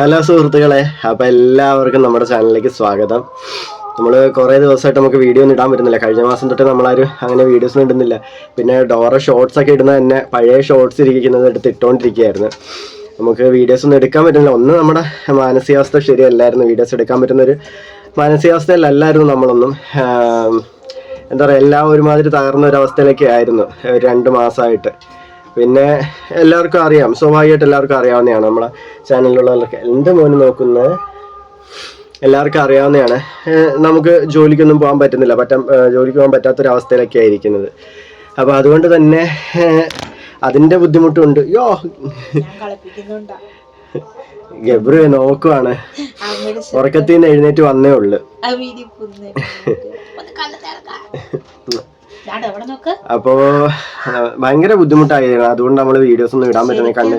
Hello സുഹൃത്തുക്കളെ അപ്പോൾ എല്ലാവർക്കും നമ്മുടെ ചാനലിലേക്ക് സ്വാഗതം. നമ്മൾ കുറേ ദിവസമായിട്ട് നമുക്ക് വീഡിയോ ഒന്നും ഇടാൻ പറ്റുന്നില്ല. കഴിഞ്ഞ മാസം തൊട്ട് നമ്മളാരും അങ്ങനെ വീഡിയോസ് ഒന്നും ഇടുന്നില്ല. പിന്നെ ഡോറ ഷോർട്സ് ഒക്കെ ഇടുന്ന തന്നെ പഴയ ഷോർട്സ് ഇരിക്കുന്നത് എടുത്ത് ഇട്ടുകൊണ്ടിരിക്കുകയായിരുന്നു നമുക്ക് വീഡിയോസ് ഒന്നും എടുക്കാൻ പറ്റുന്നില്ല. ഒന്ന് നമ്മുടെ മാനസികാവസ്ഥ ശരിയല്ലായിരുന്നു. വീഡിയോസ് എടുക്കാൻ പറ്റുന്ന ഒരു മാനസികാവസ്ഥയിലല്ലായിരുന്നു നമ്മളൊന്നും. എന്താ പറയുക എല്ലാം ഒരുമാതിരി തകർന്ന ഒരു അവസ്ഥയിലൊക്കെ ആയിരുന്നു. രണ്ട് മാസമായിട്ട്. പിന്നെ എല്ലാവർക്കും അറിയാം സ്വാഭാവികമായിട്ട് എല്ലാവർക്കും അറിയാവുന്നതാണ് നമ്മളെ ചാനലിലുള്ളവർക്ക്. എന്റെ മോന് നോക്കുന്നത് എല്ലാവർക്കും അറിയാവുന്നതാണ്. നമുക്ക് ജോലിക്കൊന്നും പോകാൻ പറ്റുന്നില്ല. പറ്റാൻ ജോലിക്ക് പോകാൻ പറ്റാത്തൊരവസ്ഥയിലൊക്കെ ആയിരിക്കുന്നത് അപ്പോൾ അതുകൊണ്ട് തന്നെ അതിന്റെ ബുദ്ധിമുട്ടുണ്ട്. യോ! ഗബ്രു നോക്കുവാണ്. ഉറക്കത്തിൽ നിന്ന് എഴുന്നേറ്റ് വന്നേ ഉള്ളു. അപ്പോൾ ഭയങ്കര ബുദ്ധിമുട്ടായിരുന്നു അതുകൊണ്ട് നമ്മൾ വീഡിയോസ് ഒന്നും ഇടാൻ പറ്റുന്ന കണ്ട്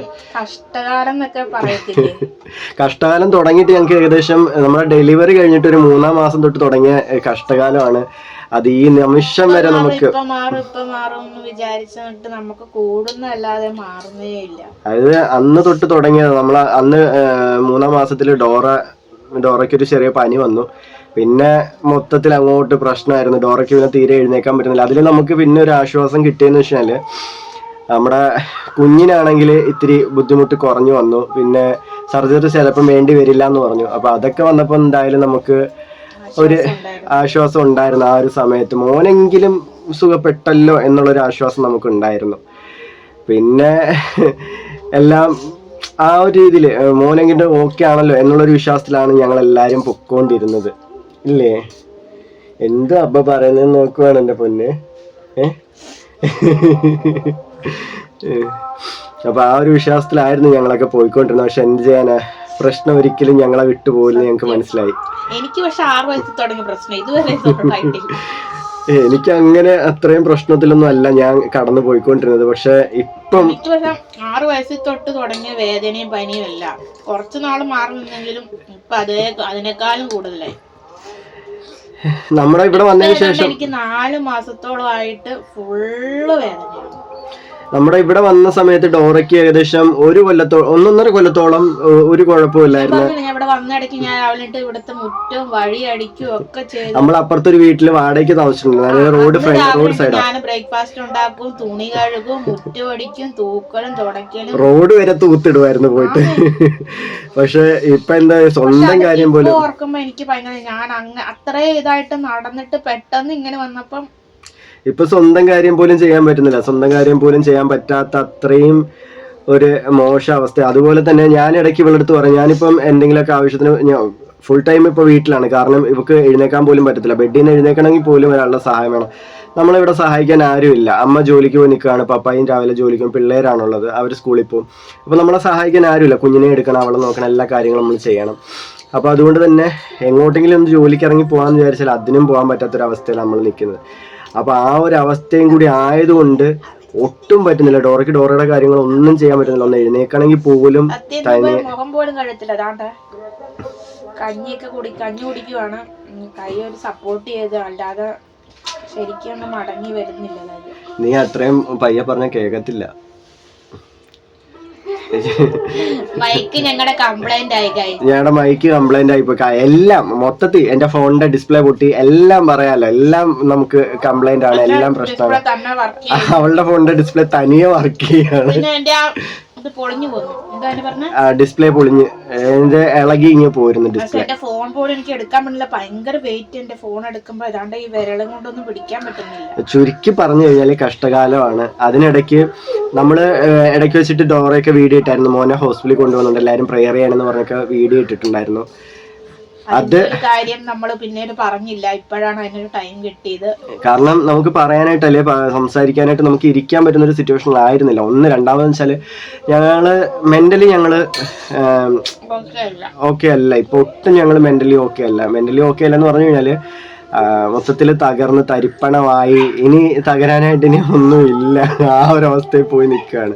കഷ്ടകാലം തുടങ്ങിയിട്ട് ഞങ്ങൾക്ക് ഏകദേശം നമ്മുടെ ഡെലിവറി കഴിഞ്ഞിട്ട് ഒരു മൂന്നാം മാസം തൊട്ട് തുടങ്ങിയ കഷ്ടകാലമാണ്. അത് ഈ നിമിഷം വരെ നമുക്ക് നമുക്ക് കൂടുന്നല്ലാതെ അതായത് അന്ന് തൊട്ട് തുടങ്ങിയത്. നമ്മൾ അന്ന് മൂന്നാം മാസത്തിൽ ഡോറ ഡോറയ്ക്ക് ഒരു ചെറിയ പനി വന്നു. പിന്നെ മൊത്തത്തിൽ അങ്ങോട്ട് പ്രശ്നമായിരുന്നു. ഡോറയ്ക്ക് പിന്നെ തീരെ എഴുന്നേക്കാൻ പറ്റുന്നില്ല. അതിൽ നമുക്ക് പിന്നെ ഒരു ആശ്വാസം കിട്ടിയെന്ന് വെച്ചാൽ നമ്മുടെ കുഞ്ഞിനാണെങ്കിൽ ഇത്തിരി ബുദ്ധിമുട്ട് കുറഞ്ഞു വന്നു. പിന്നെ സർജറി ചിലപ്പം വേണ്ടി വരില്ല എന്ന് പറഞ്ഞു. അപ്പൊ അതൊക്കെ വന്നപ്പോൾ എന്തായാലും നമുക്ക് ഒരു ആശ്വാസം ഉണ്ടായിരുന്നു. ആ ഒരു സമയത്ത്. മോനെങ്കിലും സുഖപ്പെട്ടല്ലോ എന്നുള്ളൊരു ആശ്വാസം നമുക്ക് ഉണ്ടായിരുന്നു പിന്നെ എല്ലാം ആ ഒരു രീതിയിൽ മോനെങ്കിലും ഓക്കെ ആണല്ലോ എന്നുള്ളൊരു വിശ്വാസത്തിലാണ് ഞങ്ങൾ എല്ലാവരും പൊക്കോണ്ടിരുന്നത്. ഇല്ലേ? എന്തോ അബ്ബ പറയുന്നത് നോക്കുവാണ് എന്റെ പൊന്ന്. ഏഹ് അപ്പൊ ആ ഒരു വിശ്വാസത്തിലായിരുന്നു ഞങ്ങളൊക്കെ പോയിക്കൊണ്ടിരുന്നത്. പക്ഷെ എന്ത് ചെയ്യാനാ പ്രശ്നം ഒരിക്കലും ഞങ്ങളെ വിട്ടുപോകില്ലെന്ന് ഞങ്ങൾക്ക് മനസ്സിലായി. എനിക്ക് പക്ഷെ ആറ് വയസ്സിൽ തുടങ്ങിയ പ്രശ്നം. ഇതുവരെ എനിക്ക് അങ്ങനെ അത്രയും പ്രശ്നത്തിലൊന്നും അല്ല ഞാൻ കടന്നു പോയിക്കൊണ്ടിരുന്നത്. പക്ഷെ ഇപ്പം ആറു വയസ്സിൽ തൊട്ട് തുടങ്ങിയ വേദനയും പനിയും അല്ല കുറച്ചു നാൾ മാറി നിന്നെങ്കിലും ഇപ്പൊ അതേ അതിനേക്കാളും കൂടുതലായി. നമ്മുടെ ഇവിടെ വന്നതിന് ശേഷം എനിക്ക് നാല് മാസത്തോളമായിട്ട് ഫുള്ള് വേദനയാണ് നമ്മുടെ ഇവിടെ വന്ന സമയത്ത് ഡോറയ്ക്ക് ഏകദേശം ഒരു കൊല്ലത്തോ ഒന്നൊന്നര കൊല്ലത്തോളം ഒരു കുഴപ്പമില്ലായിരുന്നു. നമ്മൾ അപ്പുറത്തൊരു വീട്ടിൽ വാടകയ്ക്ക് താമസിച്ചിട്ടുണ്ട്. Road front road side. Breakfast ഉണ്ടാക്കും തുണി കഴുകും മുറ്റം അടിക്കും തൂക്കലും തുടക്കലും റോഡ് വരെ തൂത്തിടുമായിരുന്നു പോയിട്ട്. പക്ഷെ ഇപ്പൊ എന്താ സ്വന്തം കാര്യം പോലും ഓർക്കുമ്പോ എനിക്ക് ഭയങ്കര ഞാൻ അത്രേ ഇതായിട്ട് നടന്നിട്ട് പെട്ടെന്ന് ഇങ്ങനെ വന്നപ്പം ഇപ്പൊ സ്വന്തം കാര്യം പോലും ചെയ്യാൻ പറ്റുന്നില്ല. സ്വന്തം കാര്യം പോലും ചെയ്യാൻ പറ്റാത്ത അത്രയും ഒരു മോശ അവസ്ഥ. അതുപോലെ തന്നെ ഞാൻ ഇടയ്ക്ക് ഇവളെടുത്ത് പറഞ്ഞു ഞാനിപ്പം എന്തെങ്കിലുമൊക്കെ ആവശ്യത്തിന് ഫുൾ ടൈം ഇപ്പോൾ വീട്ടിലാണ്. കാരണം ഇവക്ക് എഴുന്നേക്കാൻ പോലും പറ്റത്തില്ല. ബെഡിൽ നിന്ന് എഴുന്നേക്കണമെങ്കിൽ പോലും ഒരാളുടെ സഹായം വേണം. നമ്മളിവിടെ സഹായിക്കാൻ ആരുമില്ല. അമ്മ ജോലിക്ക് പോയി നിൽക്കുകയാണ്. പപ്പായും രാവിലെ ജോലിക്കും പിള്ളേരാണുള്ളത്. അവർ സ്കൂളിൽ പോകും. അപ്പോൾ നമ്മളെ സഹായിക്കാൻ ആരുമില്ല. കുഞ്ഞിനെ എടുക്കണം അവളെ നോക്കണം എല്ലാ കാര്യങ്ങളും നമ്മൾ ചെയ്യണം. അപ്പോൾ അതുകൊണ്ട് തന്നെ എങ്ങോട്ടെങ്കിലും ഒന്ന് ജോലിക്ക് ഇറങ്ങി പോകാമെന്ന് വിചാരിച്ചാൽ അതിനും പോകാൻ പറ്റാത്തൊരവസ്ഥയിലാണ് നമ്മൾ നിൽക്കുന്നത്. അപ്പോൾ ആ ഒരു അവസ്ഥയും കൂടി ആയതുകൊണ്ട് ഒട്ടും പറ്റുന്നില്ല. ഡോറയ്ക്ക് ഡോറയുടെ കാര്യങ്ങൾ ഒന്നും ചെയ്യാൻ പറ്റുന്നില്ല. ഒന്ന് എഴുന്നേക്കണമെങ്കിൽ പോലും തന്നെ മുഖം പോലും കഴുത്തില്ല. അതാണ്ട് കഞ്ഞിയൊക്കെ കുടി കഞ്ഞി കുടിക്കുവാണ്. കൈ ഒരു സപ്പോർട്ട് ചെയ്ത് അല്ലാതെ ശരിക്കും മടങ്ങി വരുന്നില്ല നീ അത്രയും പയ്യെ പറഞ്ഞ കേൾക്കത്തില്ല ബൈക്ക് ഞങ്ങളുടെ കംപ്ലൈന്റ് ആയി ഞങ്ങളുടെ മൈക്ക് കംപ്ലൈന്റ് ആയി. പോയി എല്ലാം മൊത്തത്തിൽ എന്റെ ഫോണിന്റെ ഡിസ്പ്ലേ പൊട്ടി. എല്ലാം പറയാലോ. എല്ലാം നമുക്ക് കംപ്ലൈന്റ് ആണ്. എല്ലാം പ്രശ്നമാണ്. അവളുടെ ഫോണിന്റെ ഡിസ്പ്ലേ തനിയെ വർക്ക് ചെയ്യാണ്. ഇത് പൊളിഞ്ഞു പോന്നു എന്താ പറഞ്ഞ? ഡിസ്പ്ലേ പൊളിഞ്ഞ്. എന്റെ ഇളകി ഇങ്ങനെ പോയിരുന്നു ഡിസ്പ്ലേ എന്റെ ഫോൺ പോലും എനിക്ക് എടുക്കാൻ പറ്റില്ല. ഭയങ്കര വെയിറ്റ് എന്റെ ഫോൺ എടുക്കുമ്പോ ഏതാണ്ട് ഈ വിരളും കൊണ്ടൊന്നും പിടിക്കാൻ പറ്റുന്നില്ല. ചുരുക്കി പറഞ്ഞു കഴിഞ്ഞാൽ കഷ്ടകാലമാണ്. അതിനിടയ്ക്ക് നമ്മൾ ഇടയ്ക്ക് വെച്ചിട്ട് ഡോറയൊക്കെ വീഡിയോ ഇട്ടായിരുന്നു. മോനെ ഹോസ്പിറ്റലിൽ കൊണ്ടുപോകുന്നുണ്ട് എല്ലാരും പ്രെയർ ചെയ്യണമെന്ന് പറഞ്ഞൊക്കെ വീഡിയോ ഇട്ടിട്ടുണ്ടായിരുന്നു. ഒരു കാര്യം നമ്മൾ പിന്നീട് പറഞ്ഞില്ല. ഇപ്പോഴാണ് അതിനൊരു ടൈം കിട്ടിയത്. കാരണം നമുക്ക് പറയാനായിട്ടല്ലേ അല്ലെ സംസാരിക്കാനായിട്ട് നമുക്ക് ഇരിക്കാൻ പറ്റുന്ന ഒരു സിറ്റുവേഷൻ ആയിരുന്നില്ല. ഒന്ന് രണ്ടാമതെന്ന് വെച്ചാൽ ഞങ്ങൾ മെന്റലി ഞങ്ങൾ ഓക്കെ അല്ല ഓക്കെ അല്ല. ഇപ്പൊ ഒട്ടും ഞങ്ങൾ മെന്റലി ഓക്കെ അല്ല. മെന്റലി ഓക്കെ അല്ല എന്ന് പറഞ്ഞു കഴിഞ്ഞാൽ മൊത്തത്തിൽ തകർന്ന് തരിപ്പണമായി. ഇനി തകരാനായിട്ട് ഇനി ഒന്നുമില്ല. ആ ഒരു അവസ്ഥയിൽ പോയി നിൽക്കുകയാണ്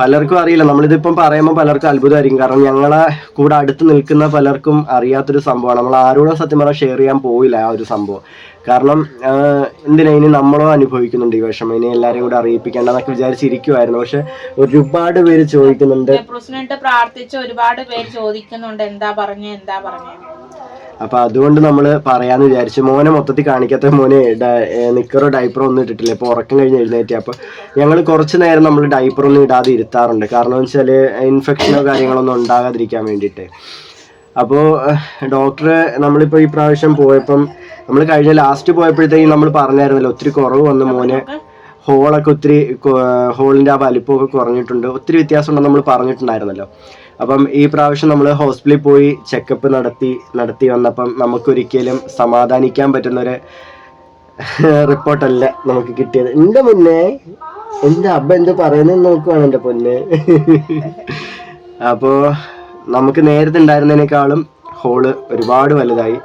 പലർക്കും അറിയില്ല. നമ്മളിതിപ്പം പറയുമ്പോൾ പലർക്കും അത്ഭുതമായിരിക്കും. കാരണം ഞങ്ങളെ കൂടെ അടുത്ത് നിൽക്കുന്ന പലർക്കും അറിയാത്തൊരു സംഭവമാണ്. നമ്മൾ ആരോടും സത്യം പറഞ്ഞാൽ ഷെയർ ചെയ്യാൻ പോയില്ല ആ ഒരു സംഭവം. കാരണം എന്തിനാ ഇനി നമ്മളോ അനുഭവിക്കുന്നുണ്ട് ഈ വിഷമം? ഇനി എല്ലാവരെയും കൂടെ അറിയിപ്പിക്കേണ്ടെന്നൊക്കെ വിചാരിച്ചിരിക്കുമായിരുന്നു പക്ഷെ ഒരുപാട് പേര് ചോദിക്കുന്നുണ്ട്. പ്രാർത്ഥിച്ച് ഒരുപാട് പേര് ചോദിക്കുന്നുണ്ട്. എന്താ പറഞ്ഞേ എന്താ പറഞ്ഞേ? അപ്പൊ അതുകൊണ്ട് നമ്മൾ പറയാന്ന് വിചാരിച്ചു മോനെ മൊത്തത്തിൽ കാണിക്കാത്ത മോനെ നിക്കറോ ഡൈപ്പറോ ഒന്നും ഇട്ടിട്ടില്ല. ഇപ്പൊ ഉറക്കം കഴിഞ്ഞ് എഴുന്നേറ്റ്. അപ്പൊ ഞങ്ങൾ കുറച്ച് നേരം നമ്മൾ ഡൈപ്പറൊന്നും ഇടാതെ ഇരുത്താറുണ്ട്. കാരണം എന്ന് വെച്ചാൽ ഇൻഫെക്ഷനോ കാര്യങ്ങളൊന്നും ഉണ്ടാകാതിരിക്കാൻ വേണ്ടിയിട്ട്. അപ്പോൾ ഡോക്ടർ നമ്മളിപ്പോൾ ഈ പ്രാവശ്യം പോയപ്പം നമ്മൾ കഴിഞ്ഞ ലാസ്റ്റ് പോയപ്പോഴത്തേക്കും നമ്മൾ പറഞ്ഞായിരുന്നല്ലോ ഒത്തിരി കുറവ് വന്നു മോന് ഹോളൊക്കെ ഒത്തിരി ഹോളിന്റെ ആ വലിപ്പമൊക്കെ കുറഞ്ഞിട്ടുണ്ട്. ഒത്തിരി വ്യത്യാസം ഉണ്ടെന്ന് നമ്മൾ പറഞ്ഞിട്ടുണ്ടായിരുന്നല്ലോ. അപ്പം ഈ പ്രാവശ്യം നമ്മൾ ഹോസ്പിറ്റലിൽ പോയി ചെക്കപ്പ് നടത്തി നടത്തി വന്നപ്പം നമുക്കൊരിക്കലും സമാധാനിക്കാൻ പറ്റുന്നൊരു റിപ്പോർട്ടല്ല നമുക്ക് കിട്ടിയത്. എന്റെ മുന്നേ എന്റെ അബ്ബ എന്ത് പറയുന്നത് നോക്കുവാണ് എന്റെ പൊന്നെ. അപ്പോൾ നമുക്ക് നേരത്തെ ഉണ്ടായിരുന്നതിനേക്കാളും ഹോൾ ഒരുപാട് വലുതായി.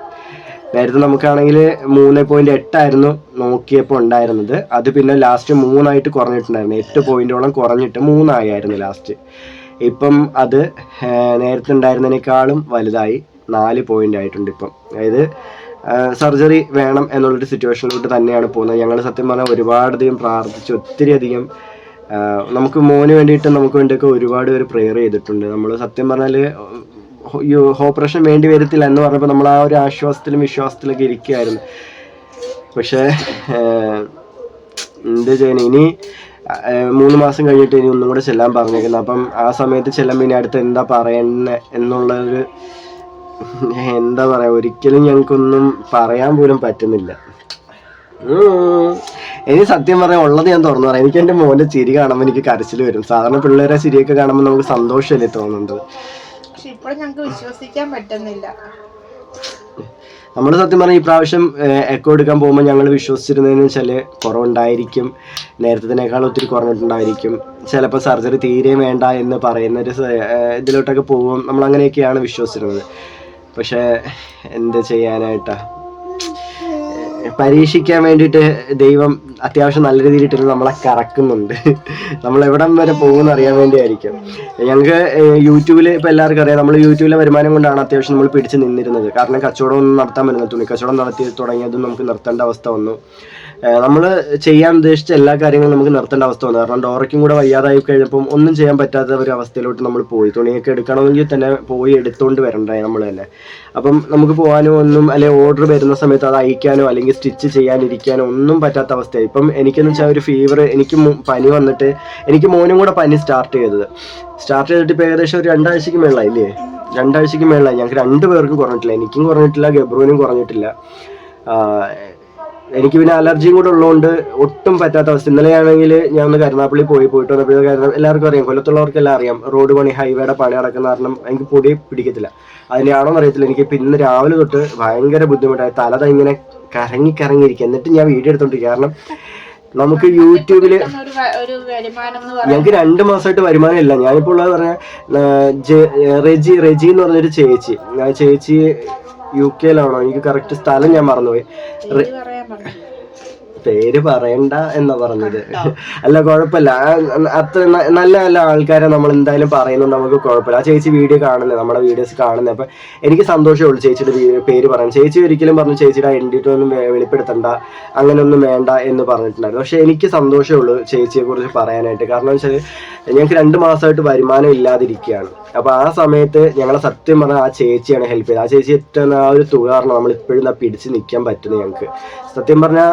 നേരത്തെ നമുക്കാണെങ്കിൽ മൂന്ന് പോയിന്റ് എട്ടായിരുന്നു നോക്കിയപ്പോൾ ഉണ്ടായിരുന്നത്. അത് പിന്നെ ലാസ്റ്റ് മൂന്നായിട്ട് കുറഞ്ഞിട്ടുണ്ടായിരുന്നു. എട്ട് പോയിന്റോളം കുറഞ്ഞിട്ട് മൂന്നായിരുന്നു ലാസ്റ്റ് ഇപ്പം അത് നേരത്തെ ഉണ്ടായിരുന്നതിനേക്കാളും വലുതായി നാല് പോയിന്റ് ആയിട്ടുണ്ട് ഇപ്പം. അതായത് സർജറി വേണം എന്നുള്ളൊരു സിറ്റുവേഷനിലോട്ട് തന്നെയാണ് പോകുന്നത്. ഞങ്ങൾ സത്യം പറഞ്ഞാൽ ഒരുപാടധികം പ്രാർത്ഥിച്ച് ഒത്തിരി അധികം ആ, നമുക്ക് മോന് വേണ്ടിയിട്ട് നമുക്ക് വേണ്ടിയൊക്കെ ഒരുപാട് പേര് പ്രെയർ ചെയ്തിട്ടുണ്ട്. നമ്മൾ സത്യം പറഞ്ഞാൽ ഓപ്പറേഷൻ വേണ്ടി വരത്തില്ല എന്ന് പറഞ്ഞപ്പോൾ നമ്മൾ ആ ഒരു ആശ്വാസത്തിലും വിശ്വാസത്തിലൊക്കെ ഇരിക്കുകയായിരുന്നു. പക്ഷേ എന്ത് ചെയ്യണം ഇനി മൂന്ന് മാസം കഴിഞ്ഞിട്ട് ഇനി ഒന്നും കൂടെ ചെല്ലാൻ പറഞ്ഞേക്കുന്നത് അപ്പം ആ സമയത്ത് ചെല്ലുമ്പോൾ ഇനി അടുത്ത് എന്താ പറയുന്നത് എന്നുള്ളൊരു എന്താ പറയാ ഒരിക്കലും ഞങ്ങൾക്കൊന്നും പറയാൻ പോലും പറ്റുന്നില്ല. എനിക്ക് ഇനി സത്യം പറയാൻ ഉള്ളത് ഞാൻ തുറന്നു പറയാം. എനിക്ക് എന്റെ മോന്റെ ചിരി കാണുമ്പോൾ എനിക്ക് കരച്ചിൽ വരും. സാധാരണ പിള്ളേരെ ചിരിയൊക്കെ കാണുമ്പോൾ നമുക്ക് സന്തോഷമല്ലേ തോന്നുന്നത്? പക്ഷെ ഇപ്പോഴും ഞങ്ങൾക്ക് വിശ്വസിക്കാൻ പറ്റുന്നില്ല. നമ്മൾ സത്യം പറഞ്ഞാൽ ഈ പ്രാവശ്യം എക്കോ എടുക്കാൻ പോകുമ്പോൾ ഞങ്ങൾ വിശ്വസിച്ചിരുന്നതെന്ന് വെച്ചാൽ കുറവുണ്ടായിരിക്കും. നേരത്തേതിനേക്കാൾ ഒത്തിരി കുറഞ്ഞിട്ടുണ്ടായിരിക്കും. ചിലപ്പോൾ സർജറി തീരെ വേണ്ട എന്ന് പറയുന്ന ഒരു ഇതിലോട്ടൊക്കെ പോകും. നമ്മൾ അങ്ങനെയൊക്കെയാണ് വിശ്വസിച്ചിരുന്നത്. പക്ഷേ എന്ത് ചെയ്യാനായിട്ടാ? ഏഹ് പരീക്ഷിക്കാൻ വേണ്ടിയിട്ട് ദൈവം അത്യാവശ്യം നല്ല രീതിയിൽ നമ്മളെ കറക്കുന്നുണ്ട്. നമ്മൾ എവിടം വരെ പോകുമെന്ന് അറിയാൻ വേണ്ടിയായിരിക്കും. ഞങ്ങൾക്ക് യൂട്യൂബിൽ ഇപ്പം എല്ലാവർക്കും അറിയാം. നമ്മൾ യൂട്യൂബിലെ വരുമാനം കൊണ്ടാണ് അത്യാവശ്യം നമ്മൾ പിടിച്ച് നിന്നിരുന്നത്. കാരണം കച്ചവടം ഒന്നും നടത്താൻ പറ്റുന്നത് തുണി കച്ചവടം നടത്തി തുടങ്ങിയതും നമുക്ക് നിർത്തേണ്ട അവസ്ഥ വന്നു. നമ്മൾ ചെയ്യാൻ ഉദ്ദേശിച്ച എല്ലാ കാര്യങ്ങളും നമുക്ക് നിർത്തേണ്ട അവസ്ഥ വന്നു. കാരണം ഡോറയ്ക്കും കൂടെ വയ്യാതായി കഴിഞ്ഞപ്പം ഒന്നും ചെയ്യാൻ പറ്റാത്ത ഒരു അവസ്ഥയിലോട്ട് നമ്മൾ പോയി. തുണിയൊക്കെ എടുക്കണമെങ്കിൽ തന്നെ പോയി എടുത്തുകൊണ്ട് വരണ്ടായി നമ്മൾ തന്നെ. അപ്പം നമുക്ക് പോകാനോ ഒന്നും അല്ലെ ഓർഡർ വരുന്ന സമയത്ത് അത് അയക്കാനോ അല്ലെങ്കിൽ സ്റ്റിച്ച് ചെയ്യാനിരിക്കാനോ ഒന്നും പറ്റാത്ത അവസ്ഥയായി. ഇപ്പം എനിക്കെന്ന് വെച്ചാൽ ഒരു ഫീവർ എനിക്ക് പനി വന്നിട്ട് എനിക്ക് മോനും കൂടെ പനി സ്റ്റാർട്ട് ചെയ്തത്. സ്റ്റാർട്ട് ചെയ്തിട്ട് ഇപ്പം ഏകദേശം ഒരു രണ്ടാഴ്ചയ്ക്ക് മേളായി ഇല്ലേ രണ്ടാഴ്ചയ്ക്ക് മേളായി. ഞങ്ങൾക്ക് രണ്ട് പേർക്കും കുറഞ്ഞിട്ടില്ല. എനിക്കും കുറഞ്ഞിട്ടില്ല ഗബ്രുവിനും കുറഞ്ഞിട്ടില്ല. എനിക്ക് പിന്നെ അലർജിയും കൂടെ ഉള്ളതുകൊണ്ട് ഒട്ടും പറ്റാത്ത അവസ്ഥ. ഇന്നലെയാണെങ്കിൽ ഞാൻ ഒന്ന് കരുനാപ്പള്ളി പോയി പോയിട്ട് വന്നപ്പോൾ കാരണം എല്ലാവർക്കും അറിയാം. കൊല്ലത്തുള്ളവർക്കെല്ലാം അറിയാം. റോഡ് പണി ഹൈവേയുടെ പണി നടക്കുന്ന കാരണം എനിക്ക് പൊടി പിടിക്കത്തില്ല. അതിനാണോ അറിയത്തില്ല. എനിക്ക് പിന്നെ ഇന്ന് രാവിലെ തൊട്ട് ഭയങ്കര ബുദ്ധിമുട്ടായി. തലത ഇങ്ങനെ കറങ്ങി കറങ്ങിയിരിക്കുക. എന്നിട്ട് ഞാൻ വീഡിയോ എടുത്തോണ്ടിരിക്കുക. കാരണം നമുക്ക് യൂട്യൂബിൽ ഞങ്ങൾക്ക് രണ്ട് മാസമായിട്ട് വരുമാനം ഇല്ല. ഞാനിപ്പോൾ ഉള്ളത് പറഞ്ഞ റെജി റെജി എന്ന് പറഞ്ഞൊരു ചേച്ചി. ആ ചേച്ചി യു കെയിലാണോ എനിക്ക് കറക്റ്റ് സ്ഥലം ഞാൻ മറന്നുപോയി. Ramon. പേര് പറയണ്ട എന്നാ പറഞ്ഞത്. അല്ല കുഴപ്പമില്ല. അത്ര നല്ല നല്ല ആൾക്കാരെ നമ്മൾ എന്തായാലും പറയുന്നുണ്ട് നമുക്ക് കുഴപ്പമില്ല. ആ ചേച്ചി വീഡിയോ കാണുന്നത് നമ്മുടെ വീഡിയോസ് കാണുന്നത് അപ്പൊ എനിക്ക് സന്തോഷമുള്ളൂ ചേച്ചിയുടെ പേര് പറയാൻ. ചേച്ചി ഒരിക്കലും പറഞ്ഞു ചേച്ചിയുടെ ഐഡന്റിറ്റി ഒന്നും വെളിപ്പെടുത്തണ്ട അങ്ങനെയൊന്നും വേണ്ട എന്ന് പറഞ്ഞിട്ടുണ്ടായിരുന്നു. പക്ഷെ എനിക്ക് സന്തോഷമുള്ളൂ ചേച്ചിയെ കുറിച്ച് പറയാനായിട്ട്. കാരണം വെച്ചാൽ ഞങ്ങൾക്ക് രണ്ട് മാസമായിട്ട് വരുമാനം ഇല്ലാതിരിക്കുകയാണ്. അപ്പൊ ആ സമയത്ത് ഞങ്ങളെ സത്യം പറഞ്ഞാൽ ആ ചേച്ചിയാണ് ഹെൽപ്പ് ചെയ്തത്. ആ ചേച്ചി എത്തുന്ന ആ ഒരു തുക കാരണം നമ്മൾ ഇപ്പോഴും പിടിച്ച് നിൽക്കാൻ പറ്റുന്നത് ഞങ്ങൾക്ക്. സത്യം പറഞ്ഞാൽ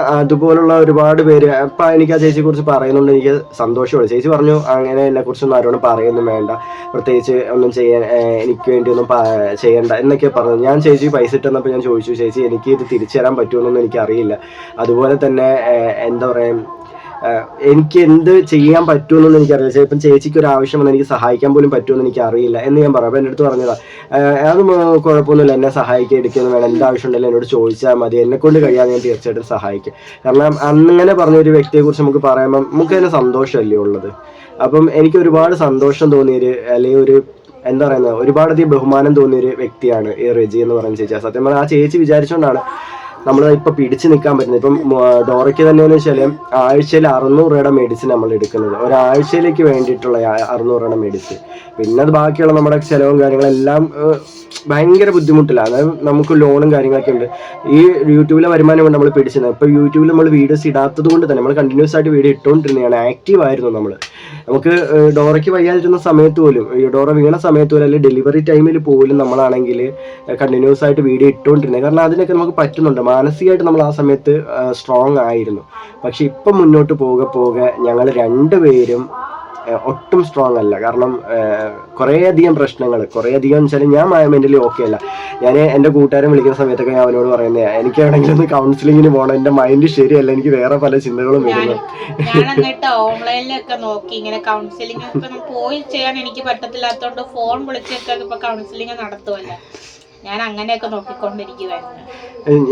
അതുപോലുള്ള ഒരുപാട് പേര് അപ്പൊ എനിക്ക് ആ ചേച്ചിയെ കുറിച്ച് പറയുന്നുണ്ട് എനിക്ക് സന്തോഷമുള്ളൂ ചേച്ചി പറഞ്ഞു അങ്ങനെ എന്നെ കുറിച്ചൊന്നും ആരോടും പറയൊന്നും വേണ്ട. പ്രത്യേകിച്ച് ഒന്നും ചെയ്യാൻ എനിക്ക് വേണ്ടി ഒന്നും ചെയ്യേണ്ട എന്നൊക്കെ പറഞ്ഞു. ഞാൻ ചേച്ചി പൈസ ഇട്ടെന്നപ്പോൾ ഞാൻ ചോദിച്ചു ചേച്ചി എനിക്ക് ഇത് തിരിച്ചു തരാൻ പറ്റുമെന്നൊന്നും എനിക്ക് അറിയില്ല അതുപോലെ തന്നെ എന്താ പറയാ എനിക്ക് എന്ത് ചെയ്യാൻ പറ്റുമെന്നൊന്നും എനിക്കറിയില്ല. ചിലപ്പം ചേച്ചിക്ക് ഒരു ആവശ്യം വന്നാൽ എനിക്ക് സഹായിക്കാൻ പോലും പറ്റുമെന്ന് എനിക്ക് അറിയില്ല എന്ന് ഞാൻ പറഞ്ഞു അപ്പം എന്റെ അടുത്ത് പറഞ്ഞതാ അത് കുഴപ്പമൊന്നുമില്ല. എന്നെ സഹായിക്കുക എടുക്കുന്നു വേണം എന്ത് ആവശ്യം ഉണ്ടെങ്കിലും എന്നോട് ചോദിച്ചാൽ മതി. എന്നെ കൊണ്ട് കഴിയാതെ ഞാൻ തീർച്ചയായിട്ടും സഹായിക്കും. കാരണം അങ്ങനെ പറഞ്ഞ ഒരു വ്യക്തിയെക്കുറിച്ച് നമുക്ക് പറയുമ്പം നമുക്ക് തന്നെ സന്തോഷമല്ലേ ഉള്ളത്? അപ്പം എനിക്ക് ഒരുപാട് സന്തോഷം തോന്നിയൊരു അല്ലെങ്കിൽ ഒരു എന്താ പറയുന്നത് ഒരുപാടധികം ബഹുമാനം തോന്നിയൊരു വ്യക്തിയാണ് ഈ റെജി എന്ന് പറയുന്ന ചേച്ചി. സത്യം പറഞ്ഞാൽ ആ ചേച്ചി വിചാരിച്ചുകൊണ്ടാണ് നമ്മൾ ഇപ്പൊ പിടിച്ചു നിൽക്കാൻ പറ്റുന്നത്. ഇപ്പം ഡോറയ്ക്ക് തന്നെയെന്ന് വെച്ചാൽ ആഴ്ചയിൽ അറുന്നൂറ് രൂപയുടെ മെഡിസിൻ നമ്മൾ എടുക്കുന്നത്. ഒരാഴ്ചയിലേക്ക് വേണ്ടിയിട്ടുള്ള അറുന്നൂറ് രൂപയുടെ മെഡിസിൻ പിന്നെ അത് ബാക്കിയുള്ള നമ്മുടെ ചിലവും കാര്യങ്ങളെല്ലാം ഭയങ്കര ബുദ്ധിമുട്ടില്ല അതായത് നമുക്ക് ലോണും കാര്യങ്ങളൊക്കെ ഉണ്ട്. ഈ യൂട്യൂബിലെ വരുമാനം കൊണ്ട് നമ്മൾ പിടിച്ചത് ഇപ്പൊ യൂട്യൂബിൽ നമ്മൾ വീഡിയോസ് ഇടാത്തത് കൊണ്ട് തന്നെ നമ്മൾ കണ്ടിന്യൂസ് ആയിട്ട് വീഡിയോ ഇട്ടുകൊണ്ടിരുന്നതാണ് ആക്റ്റീവ് ആയിരുന്നു നമ്മൾ നമുക്ക് ഡോറയ്ക്ക് വയ്യാതിരുന്ന സമയത്ത് പോലും ഡോറ വീണ സമയത്ത് പോലും അല്ലെങ്കിൽ ഡെലിവറി ടൈമിൽ പോലും നമ്മളാണെങ്കിൽ കണ്ടിന്യൂസ് ആയിട്ട് വീഡിയോ ഇട്ടുകൊണ്ടിരുന്നത് കാരണം അതിനൊക്കെ നമുക്ക് പറ്റുന്നുണ്ട്. മാനസികമായിട്ട് നമ്മൾ ആ സമയത്ത് സ്ട്രോങ് ആയിരുന്നു. പക്ഷെ ഇപ്പം മുന്നോട്ട് പോകെ പോകെ ഞങ്ങൾ രണ്ടുപേരും ഒട്ടും സ്ട്രോങ് അല്ല. കാരണം കുറേയധികം പ്രശ്നങ്ങൾ കുറേയധികം വെച്ചാൽ ഞാൻ മെന്റലി ഓക്കെ അല്ല. ഞാൻ എന്റെ കൂട്ടുകാരൻ വിളിക്കുന്ന സമയത്തൊക്കെ ഞാൻ അവനോട് പറയുന്നത് എനിക്ക് എവിടെയെങ്കിലും ഒന്ന് കൗൺസിലിങ്ങിന് പോകണം എന്റെ മൈൻഡ് ശരിയല്ല. എനിക്ക് വേറെ പല ചിന്തകളും വരുന്നു. ഓൺലൈനിലൊക്കെ നോക്കി ഇങ്ങനെ കൗൺസിലിംഗ് പോയി ചെയ്യാൻ എനിക്ക് പറ്റത്തില്ലാത്തതുകൊണ്ട് ഫോൺ വിളിച്ചൊക്കെ ഇപ്പൊ കൗൺസിലിംഗ് നടത്തുമല്ലോ ഞാൻ അങ്ങനെയൊക്കെ നോക്കിക്കൊണ്ടിരിക്കുവായിരുന്നു.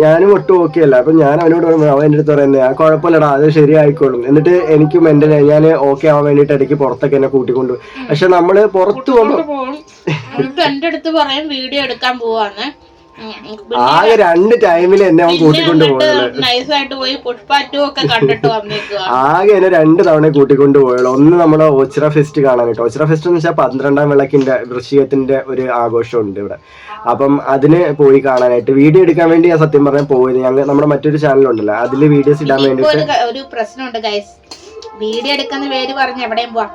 ഞാനും ഒട്ടും ഓക്കെ അല്ല. അപ്പൊ ഞാൻ അവനോട് പറയുമ്പോൾ അവൻ എന്റെ അടുത്ത് പറയുന്നത് ആ കുഴപ്പമില്ലടാ അത് ശരിയായിക്കോളും. എന്നിട്ട് എനിക്ക് മെന്റലി ഞാൻ ഓക്കെ ആവാൻ വേണ്ടിട്ട് ഇടയ്ക്ക് പുറത്തൊക്കെ എന്നെ കൂട്ടിക്കൊണ്ടു പക്ഷെ നമ്മൾ പുറത്തു പോകുമ്പോൾ എന്റെ അടുത്ത് പറയും വീഡിയോ എടുക്കാൻ പോവാന്ന്. ആകെ രണ്ട് ടൈമിൽ എന്നെ അവൻ കൂട്ടിക്കൊണ്ട് നൈസായിട്ട് പോയി ഒക്കെ കണ്ടിട്ട് വന്നേക്കുക ആകെ എന്നെ രണ്ട് തവണ കൂട്ടിക്കൊണ്ട് പോയുള്ളൂ ഒന്ന് നമ്മുടെ ഓച്ചിറ ഫെസ്റ്റ് കാണാൻ കേട്ടോ ഓച്ചിറ ഫെസ്റ്റ് എന്ന് വെച്ചാൽ പന്ത്രണ്ടാം വിളക്കിന്റെ വൃശ്ചികത്തിന്റെ ഒരു ആഘോഷമുണ്ട് ഇവിടെ. അപ്പം അതിന് പോയി കാണാനായിട്ട്. വീഡിയോ എടുക്കാൻ വേണ്ടി ഞാൻ സത്യം പറഞ്ഞാൽ പോയത്. ഞങ്ങൾ നമ്മുടെ മറ്റൊരു ചാനലുണ്ടല്ലോ. അതിൽ വീഡിയോസ് ഇടാൻ വേണ്ടി വേണ്ടിയിട്ട് ഒരു ഒരു പ്രശ്നമുണ്ട് ഗൈസ് വീഡിയോ എടുക്കുന്ന പേര് പറഞ്ഞ് എവിടെയും പോവാം.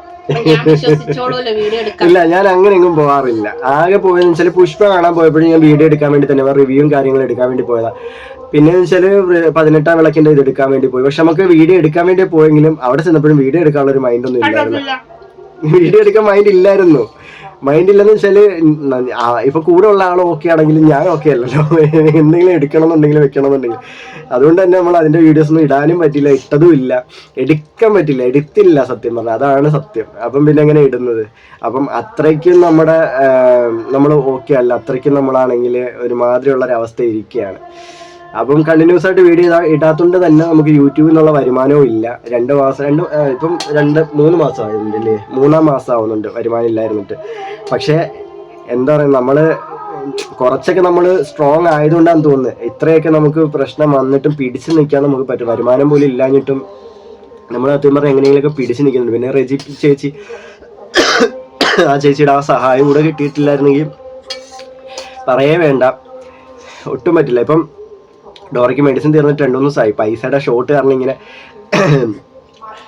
ഇല്ല ഞാൻ അങ്ങനെ എങ്ങും പോവാറില്ല. ആകെ പോയത് വെച്ചാൽ പുഷ്പ കാണാൻ പോയപ്പോഴും ഞാൻ വീഡിയോ എടുക്കാൻ വേണ്ടി തന്നെ റിവ്യൂവും കാര്യങ്ങളും എടുക്കാൻ വേണ്ടി പോയതാ. പിന്നെ വെച്ചാൽ പതിനെട്ടാം വിളക്കിന്റെ ഇത് എടുക്കാൻ വേണ്ടി പോയി. പക്ഷെ നമുക്ക് വീഡിയോ എടുക്കാൻ വേണ്ടി പോയെങ്കിലും അവിടെ ചെന്നപ്പോഴും വീഡിയോ എടുക്കാനുള്ള ഒരു മൈൻഡ് ഒന്നും ഇല്ലായിരുന്നു. വീഡിയോ എടുക്കാൻ മൈൻഡ് ഇല്ലായിരുന്നു. മൈൻഡ് ഇല്ലെന്ന് വെച്ചാൽ ഇപ്പൊ കൂടെ ഉള്ള ആൾ ഓക്കെ ആണെങ്കിലും ഞാൻ ഓക്കെ അല്ലല്ലോ. എന്തെങ്കിലും വെക്കണം എന്നുണ്ടെങ്കിൽ അതുകൊണ്ട് തന്നെ നമ്മൾ അതിന്റെ വീഡിയോസ് ഒന്നും ഇടാനും പറ്റില്ല ഇട്ടതും ഇല്ല. എടുക്കാൻ പറ്റില്ല എടുത്തില്ല സത്യം പറഞ്ഞാൽ അതാണ് സത്യം. അപ്പം പിന്നെ എങ്ങനെ ഇടുന്നത്? അപ്പം അത്രയ്ക്കും നമ്മുടെ നമ്മൾ ഓക്കെ അല്ല. അത്രയ്ക്കും നമ്മളാണെങ്കിൽ ഒരുമാതിരിയുള്ള ഒരു ഇരിക്കുകയാണ് അപ്പം കണ്ടിന്യൂസ് ആയിട്ട് വീഡിയോ ഇടാത്തോണ്ട് തന്നെ നമുക്ക് യൂട്യൂബിൽ നിന്നുള്ള വരുമാനവും ഇല്ല. രണ്ട് മാസം രണ്ട് ഇപ്പം രണ്ട് മൂന്ന് മാസം ആയിരുന്നില്ലേ മൂന്നാം മാസം ആവുന്നുണ്ട് വരുമാനം ഇല്ലായിരുന്നിട്ട്. പക്ഷേ എന്താ പറയുക നമ്മൾ കുറച്ചൊക്കെ നമ്മൾ സ്ട്രോങ് ആയതുകൊണ്ടാണ് തോന്നുന്നത് ഇത്രയൊക്കെ നമുക്ക് പ്രശ്നം വന്നിട്ടും പിടിച്ചു നിൽക്കാൻ നമുക്ക് പറ്റും. വരുമാനം പോലും ഇല്ലാഞ്ഞിട്ടും നമ്മൾ സത്യം പറഞ്ഞാൽ എങ്ങനെയെങ്കിലുമൊക്കെ പിടിച്ചു നിൽക്കുന്നുണ്ട്. പിന്നെ റെജി ചേച്ചി ആ ചേച്ചിയുടെ ആ സഹായം കൂടെ കിട്ടിയിട്ടില്ലായിരുന്നെങ്കിൽ പറയേ വേണ്ട. ഒട്ടും പറ്റില്ല. ഇപ്പം ഡോറയ്ക്ക് മെഡിസിൻ തീർന്നിട്ട് രണ്ടു ദിവസമായി പൈസയുടെ ഷോട്ട് കാരണം ഇങ്ങനെ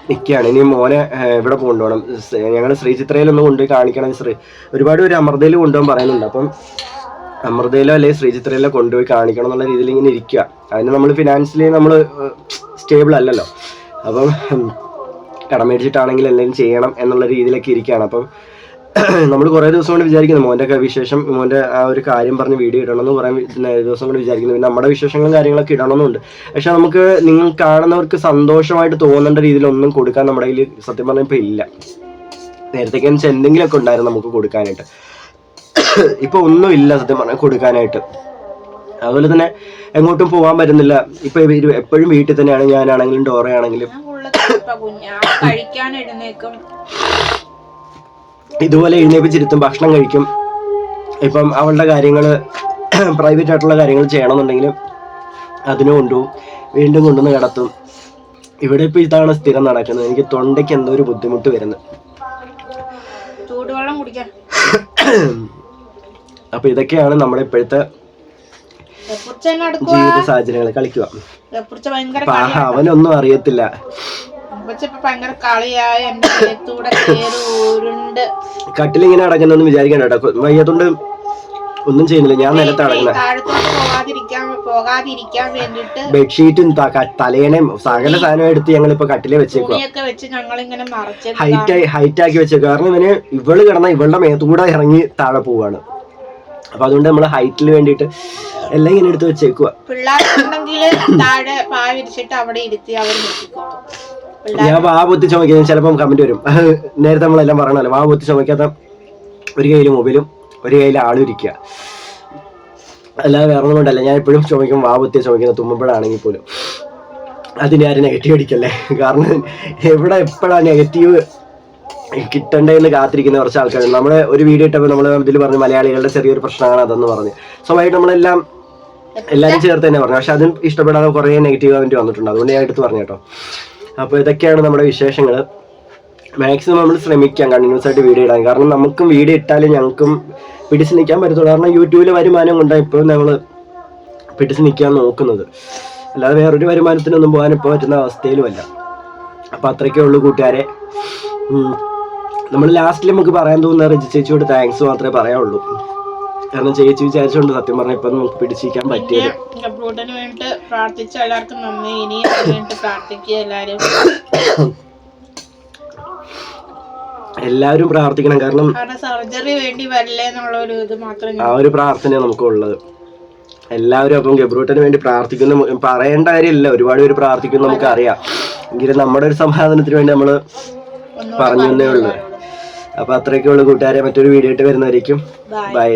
നിൽക്കുകയാണ് ഇനി മോനെ ഇവിടെ കൊണ്ടുപോകണം. ഞങ്ങൾ ശ്രീചിത്രയിലൊന്ന് കൊണ്ടുപോയി കാണിക്കണം ശ്രീ ഒരുപാട് പേര് അമൃതയിൽ കൊണ്ടുപോകാൻ പറയുന്നുണ്ട്. അപ്പം അമൃതയിലോ അല്ലെങ്കിൽ ശ്രീചിത്രയിലോ കൊണ്ടുപോയി കാണിക്കണം എന്നുള്ള രീതിയിൽ ഇങ്ങനെ ഇരിക്കുക അതിന് നമ്മൾ ഫിനാൻഷ്യലി നമ്മൾ സ്റ്റേബിൾ അല്ലല്ലോ. അപ്പം കടമേടിച്ചിട്ടാണെങ്കിൽ കടം എന്തെങ്കിലും ചെയ്യണം എന്നുള്ള രീതിയിലൊക്കെ ഇരിക്കുകയാണ് അപ്പം നമ്മൾ കുറേ ദിവസം കൊണ്ട് വിചാരിക്കുന്നു മോന്റെ വിശേഷം മോന്റെ ആ ഒരു കാര്യം പറഞ്ഞ് വീഡിയോ ഇടണമെന്ന് കുറേ ദിവസം കൊണ്ട് വിചാരിക്കുന്നു. പിന്നെ നമ്മുടെ വിശേഷങ്ങളും കാര്യങ്ങളൊക്കെ ഇടണമെന്നുണ്ട്. പക്ഷെ നമുക്ക് നിങ്ങൾ കാണുന്നവർക്ക് സന്തോഷമായിട്ട് തോന്നേണ്ട രീതിയിലൊന്നും കൊടുക്കാൻ നമ്മുടെ കയ്യിൽ സത്യം പറഞ്ഞാൽ ഇപ്പോൾ ഇല്ല. നേരത്തേക്ക് വെച്ചാൽ എന്തെങ്കിലുമൊക്കെ ഉണ്ടായിരുന്നു നമുക്ക് കൊടുക്കാനായിട്ട്. ഇപ്പൊ ഒന്നും ഇല്ല സത്യം പറഞ്ഞാൽ കൊടുക്കാനായിട്ട്. അതുപോലെ തന്നെ എങ്ങോട്ടും പോകാൻ പറ്റുന്നില്ല. ഇപ്പൊ എപ്പോഴും വീട്ടിൽ തന്നെയാണ് ഞാനാണെങ്കിലും ഡോറയാണെങ്കിലും കഴിക്കാൻ ഇതുപോലെ എഴുന്നേപ്പിച്ചിരുത്തും ഭക്ഷണം കഴിക്കും. ഇപ്പം അവളുടെ കാര്യങ്ങൾ പ്രൈവറ്റ് ആയിട്ടുള്ള കാര്യങ്ങൾ ചെയ്യണമെന്നുണ്ടെങ്കിൽ അതിന് കൊണ്ടുപോകും. വീണ്ടും കൊണ്ടുവന്ന് കിടത്തും. ഇവിടെ ഇപ്പോൾ ഇതാണ് സ്ഥിരം നടക്കുന്നത്. എനിക്ക് തൊണ്ടയ്ക്ക് എന്തോ ഒരു ബുദ്ധിമുട്ട് വരുന്നത് ചൂടുവെള്ളം അപ്പോൾ ഇതൊക്കെയാണ് നമ്മുടെ ഇപ്പോഴത്തെ ജീവിത സാഹചര്യങ്ങൾ. കളിക്കുക. അവനൊന്നും അറിയത്തില്ല. വെപ്പുർച്ച ഇപ്പൊ ഭയങ്കര കളിയായ. എന്റെ ഉരുണ്ട് കട്ടിലിങ്ങനെ അടങ്ങുന്നെന്ന് വിചാരിക്കണ്ട കേട്ടോ. വയ്യാത്തോണ്ട് ഒന്നും ചെയ്യുന്നില്ല. ഞാൻ നിലത്ത് അടങ്ങുന്നത് താഴത്തോട്ട് പോകാതിരിക്കാൻ പോകാതിരിക്കാൻ വേണ്ടിട്ട് ബെഡ്ഷീറ്റും തലേനയും സകല സാധനം എടുത്ത് ഞങ്ങൾ ഇപ്പൊ കട്ടിലെ വെച്ചേക്കുക തുണിയൊക്കെ വെച്ച് മറച്ച് ഹൈറ്റ് ഹൈറ്റ് ആക്കി വെച്ചേക്കുക കാരണം ഇവന് ഇവൾ കിടന്ന ഇവളുടെ മേത്തുകൂടെ ഇറങ്ങി താഴെ പോവാണ്. അപ്പൊ അതുകൊണ്ട് നമ്മൾ ഹൈറ്റിൽ വേണ്ടിയിട്ട് എല്ലാം ഇങ്ങനെ എടുത്ത് വെച്ചേക്കുക പിള്ളേരുണ്ടെങ്കിൽ താഴെ പായ വിരിച്ചിട്ട് അവിടെ ഇരുത്തി അവർ നോക്കിക്കോളും ഞാൻ വാ പൊത്തി ചുമക്കുന്നത് ചിലപ്പം കമന്റ് വരും. നേരത്തെ നമ്മളെല്ലാം പറയണല്ലോ വാ പൊത്തി ചുമക്കാത്ത ഒരു കയ്യിൽ മൊബൈലും ഒരു കയ്യിൽ ആളും ഇരിക്കുക അല്ലാതെ വേറെ ഒന്നും കൊണ്ടല്ല. ഞാൻ എപ്പോഴും ചുമക്കും വാ പൊത്തി ചുമക്കുന്ന തുമ്മുമ്പോഴാണെങ്കിൽ പോലും. അതിന് ആരും നെഗറ്റീവ് അടിക്കല്ലേ? കാരണം എവിടെ എപ്പോഴാണ് നെഗറ്റീവ് കിട്ടണ്ടേന്ന് കാത്തിരിക്കുന്ന കുറച്ച് ആൾക്കാരുണ്ട്. നമ്മൾ ഒരു വീഡിയോ ഇട്ടപ്പോൾ നമ്മൾ ഇതിൽ പറഞ്ഞു മലയാളികളുടെ ചെറിയൊരു പ്രശ്നമാണ് അതെന്ന് പറഞ്ഞു. സോ ആയിട്ട് നമ്മളെല്ലാം എല്ലാവരും ചേർത്ത് തന്നെ പറഞ്ഞു. പക്ഷെ അതും ഇഷ്ടപ്പെടാതെ കുറേ നെഗറ്റീവ് കമന്റ് വന്നിട്ടുണ്ട്. അതുകൊണ്ട് ഞാൻ എടുത്ത് പറഞ്ഞു കേട്ടോ. അപ്പോൾ ഇതൊക്കെയാണ് നമ്മുടെ വിശേഷങ്ങൾ മാക്സിമം നമ്മൾ ശ്രമിക്കാം കണ്ടിന്യൂസ് ആയിട്ട് വീഡിയോ ഇടാൻ. കാരണം നമുക്കും വീഡിയോ ഇട്ടാലേ ഞങ്ങൾക്കും പിടിച്ച് നിൽക്കാൻ പറ്റത്തുള്ളൂ. കാരണം യൂട്യൂബിലെ വരുമാനം കൊണ്ടാണ് ഇപ്പോൾ ഞങ്ങൾ പിടിച്ച് നിൽക്കാൻ നോക്കുന്നത്. അല്ലാതെ വേറൊരു വരുമാനത്തിനൊന്നും പോകാൻ ഇപ്പോൾ പറ്റുന്ന അവസ്ഥയിലുമല്ല. അപ്പം അത്രയ്ക്കേ ഉള്ളൂ കൂട്ടുകാരെ. നമ്മൾ ലാസ്റ്റിൽ നമുക്ക് പറയാൻ തോന്നുന്ന റജി ചേച്ചിയോട് താങ്ക്സ് മാത്രമേ പറയാനുള്ളൂ. കാരണം ചേച്ചി വിചാരിച്ചുകൊണ്ട് സത്യം പറഞ്ഞ ഇപ്പം നമുക്ക് പിടിച്ചിരിക്കാൻ പറ്റിയത് വേണ്ടിട്ട് പ്രാർത്ഥിച്ച എല്ലാവർക്കും നന്ദി. ഇനിയും അതിന് വേണ്ടി പ്രാർത്ഥിക്കുക എല്ലാരും എല്ലാവരും പ്രാർത്ഥിക്കണം കാരണം സർജറി വേണ്ടി വരില്ലേ എന്നുള്ള ഒരു ഇത് മാത്രം ആ ഒരു പ്രാർത്ഥന നമുക്കുള്ളത്. എല്ലാവരും അപ്പം ഗബ്രൂട്ടന് വേണ്ടി പ്രാർത്ഥിക്കുന്ന. പറയേണ്ട കാര്യമില്ല. ഒരുപാട് പേര് പ്രാർത്ഥിക്കുന്നു നമുക്കറിയാം എങ്കിലും നമ്മുടെ ഒരു സമാധാനത്തിന് വേണ്ടി നമ്മൾ പറഞ്ഞു തന്നേ ഉള്ളൂ അപ്പൊ അത്രയൊക്കെ ഉള്ളു കൂട്ടുകാരെ. മറ്റൊരു വീഡിയോ ആയിട്ട് വരുന്നതായിരിക്കും ബൈ ബൈ